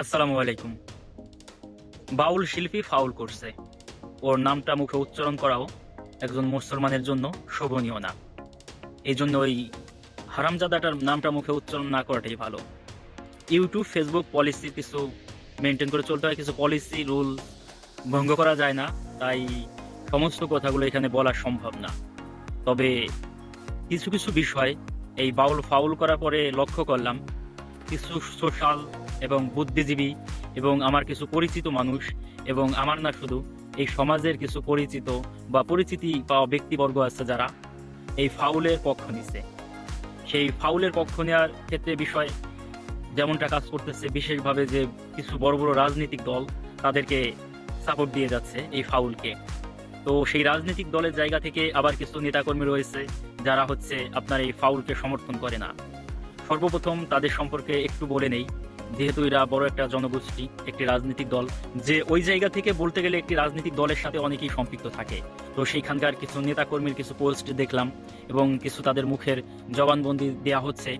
আসসালামু আলাইকুম। বাউল শিল্পী ফাউল করছে। ওর নামটা মুখে উচ্চারণ করাও একজন মুসলমানের জন্য শোভনীয় না। এই জন্য ওই হারামজাদাটার নামটা মুখে উচ্চারণ না করাটাই ভালো। ইউটিউব, ফেসবুক, পলিসি কিছু মেনটেন করে চলতে হয়, কিছু পলিসি রুল ভঙ্গ করা যায় না। তাই সমস্ত কথাগুলো এখানে বলা সম্ভব না। তবে কিছু কিছু বিষয় এই বাউল ফাউল করার পরে লক্ষ্য করলাম। কিছু সোশ্যাল এবং বুদ্ধিজীবী এবং আমার কিছু পরিচিত মানুষ এবং আমার না শুধু, এই সমাজের কিছু পরিচিত বা পরিচিতি পাওয়া ব্যক্তিবর্গ আছে যারা এই ফাউলের পক্ষ নিছে। সেই ফাউলের পক্ষ নেওয়ার ক্ষেত্রে বিষয় যেমনটা কাজ করতেছে, বিশেষভাবে যে কিছু বড় বড় রাজনৈতিক দল তাদেরকে সাপোর্ট দিয়ে যাচ্ছে এই ফাউলকে। তো সেই রাজনৈতিক দলের জায়গা থেকে আবার কিছু নেতাকর্মী রয়েছে যারা হচ্ছে আপনার এই ফাউলকে সমর্থন করে না। সর্বপ্রথম তাদের সম্পর্কে একটু বলে নেই। যেহেতু এরা বড় একটা জনগোষ্ঠী, একটি রাজনৈতিক দল, যে ওই জায়গা থেকে বলতে গেলে একটি রাজনৈতিক দলের সাথে অনেকেই সম্পৃক্ত থাকে। তো সেইখানকার কিছু নেতাকর্মীর কিছু পোস্ট দেখলাম এবং কিছু তাদের মুখের জবানবন্দি দেয়া হচ্ছে।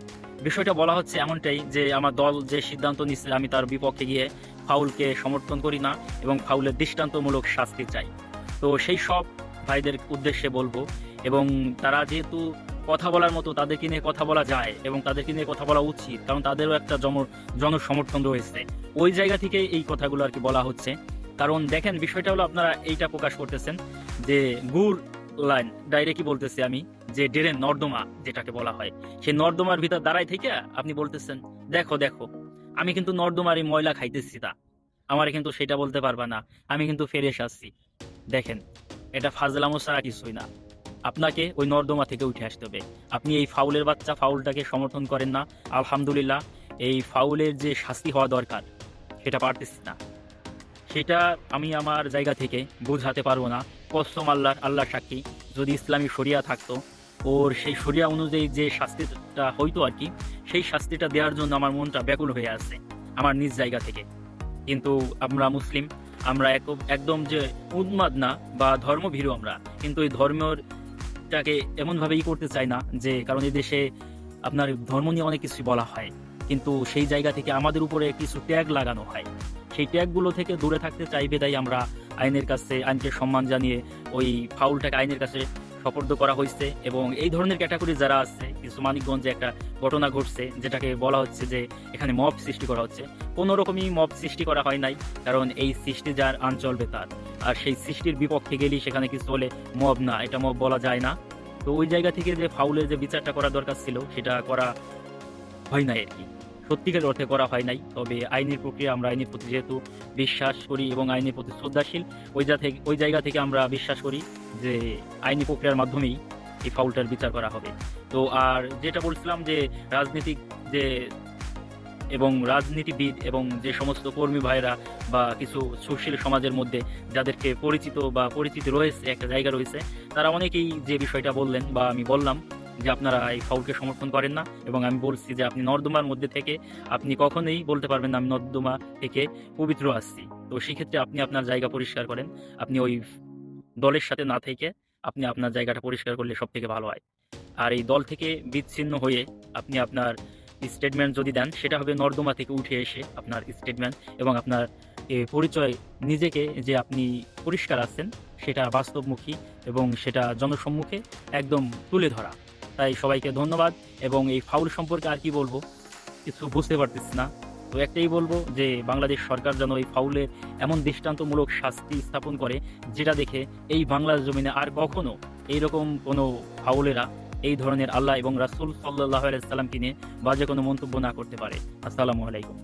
বিষয়টা বলা হচ্ছে এমনটাই যে আমার দল যে সিদ্ধান্ত নিচ্ছে, আমি তার বিপক্ষে গিয়ে ফাউলকে সমর্থন করি না এবং ফাউলের দৃষ্টান্তমূলক শাস্তি চাই। তো সেই সব ভাইদের উদ্দেশ্যে বলব এবং তারা যেহেতু কথা বলার মতো তাদেরকে নিয়ে কথা বলা যায় এবং তাদেরকে নিয়ে কথা বলা উচিত, কারণ তাদেরও একটা জন জনসমর্থন রয়েছে। ওই জায়গা থেকে এই কথাগুলো আর কি বলা হচ্ছে। কারণ দেখেন, বিষয়টা হলো আপনারা এইটা প্রকাশ করতেছেন যে গুড় লাইন, ডাইরেক্টই বলতেছি আমি, যে ড্রেন নর্দমা যেটাকে বলা হয়, সেই নর্দমার ভিতর দাঁড়াই থেকে আপনি বলতেছেন, দেখো দেখো, আমি কিন্তু নর্দমার এই ময়লা খাইতেছি তা। আমার কিন্তু সেটা বলতে পারবা না। আমি কিন্তু ফেরেস আসছি দেখেন, এটা ফাজলামো ছাড়া কিছুই না। আপনাকে ওই নর্দমা থেকে উঠে আসতে হবে। আপনি এই ফাউলের বাচ্চা, ফাউলটাকে সমর্থন করেন না। আলহামদুলিল্লাহ, এই ফাউলের যে শাস্তি হওয়া দরকার, সেটা পারতেছি না। সেটা আমি আমার জায়গা থেকে বোঝাতে পারব না। কসম আল্লাহ আল্লাহ সাক্ষী। যদি ইসলামী শরিয়া থাকতো, ওর সেই শরিয়া অনুযায়ী যে শাস্তিটা হইতো আর কি, সেই শাস্তিটা দেওয়ার জন্য আমার মনটা ব্যাকুল হয়ে আছে, আমার নিজ জায়গা থেকে। কিন্তু আমরা মুসলিম, আমরা এক- একদম যে উন্মাদ না বা ধর্মভীরু আমরা, কিন্তু এই ধর্মের টাকে এমনভাবে ই করতে চাই না যে কারণ দেশে আপনার ধর্ম নিয়ে অনেক কিছু বলা হয়। কিন্তু সেই জায়গা থেকে আমাদের উপরে কিছু ট্যাগ লাগানো হয়। সেই ট্যাগগুলো থেকে দূরে থাকতে চাইবে তাই আমরা আইনের কাছে, আইনকে সম্মান জানিয়ে ওই ফাউলটাকে আইনের কাছে সপর্দ করা হয়েছে এবং এই ধরনের ক্যাটাগরি যারা আছে, কিছু মানিকগঞ্জে একটা ঘটনা ঘটছে যেটাকে বলা হচ্ছে যে এখানে মব সৃষ্টি করা হচ্ছে। কোনো রকমই মব সৃষ্টি করা হয় নাই, কারণ এই সৃষ্টি যার আন চলবে তার আর সেই সৃষ্টির বিপক্ষে গেলেই সেখানে কিছু হলে মব না, এটা মব বলা যায় না। তো ওই জায়গা থেকে যে ফাউলের যে বিচারটা করা দরকার ছিল, সেটা করা হয় নাই আর কি। সত্যিকার অর্থে করা হয় নাই। তবে আইনের প্রক্রিয়া আমরা আইনের প্রতি যেহেতু বিশ্বাস করি এবং আইনের প্রতি শ্রদ্ধাশীল, ওই যা থেকে ওই জায়গা থেকে আমরা বিশ্বাস করি যে আইনি প্রক্রিয়ার মাধ্যমেই এই ফাউলটার বিচার করা হবে। তো আর যেটা বলছিলাম যে রাজনীতিক যে এবং রাজনীতিবিদ এবং যে সমস্ত কর্মী ভাইরা বা কিছু সুশীল সমাজের মধ্যে যাদেরকে পরিচিত বা পরিচিতি রয়েছে, একটা জায়গা রয়েছে, তারা অনেকেই যে বিষয়টা বললেন বা আমি বললাম যে আপনারা এই ফাউলকে সমর্থন করেন না। এবং আমি বলছি যে আপনি নর্দমার মধ্যে থেকে আপনি কখনোই বলতে পারবেন না আমি নর্দমা থেকে পবিত্র আসছি। তো সেক্ষেত্রে আপনি আপনার জায়গা পরিষ্কার করেন। আপনি ওই দলের সাথে না থেকে আপনি আপনার জায়গাটা পরিষ্কার করলে সব থেকে ভালো হয়। আর এই দল থেকে বিচ্ছিন্ন হয়ে আপনি আপনার স্টেটমেন্ট যদি দেন সেটা হবে নর্দমা থেকে উঠে এসে আপনার স্টেটমেন্ট এবং আপনার এ, পরিচয় নিজেকে যে আপনি পরিষ্কার আছেন সেটা বাস্তবমুখী এবং সেটা জনসম্মুখে একদম তুলে ধরা। তাই সবাইকে ধন্যবাদ। এবং এই ফাউল সম্পর্কে আর কি বলব? কিছু বুঝতে পারতেছি না। তো একটাই বলব যে, বাংলাদেশ সরকার যেন এই ফাউলের এমন দৃষ্টান্তমূলক শাস্তি স্থাপন করে, যেটা দেখে এই বাংলার জমিনে আর কখনো এইরকম কোনো ফাউলেরা এই ধরনের আল্লাহ এবং রাসুল সাল্লাহ সাল্লামকে নিয়ে বাজে কোনো মন্তব্য না করতে পারে। আসসালামু আলাইকুম।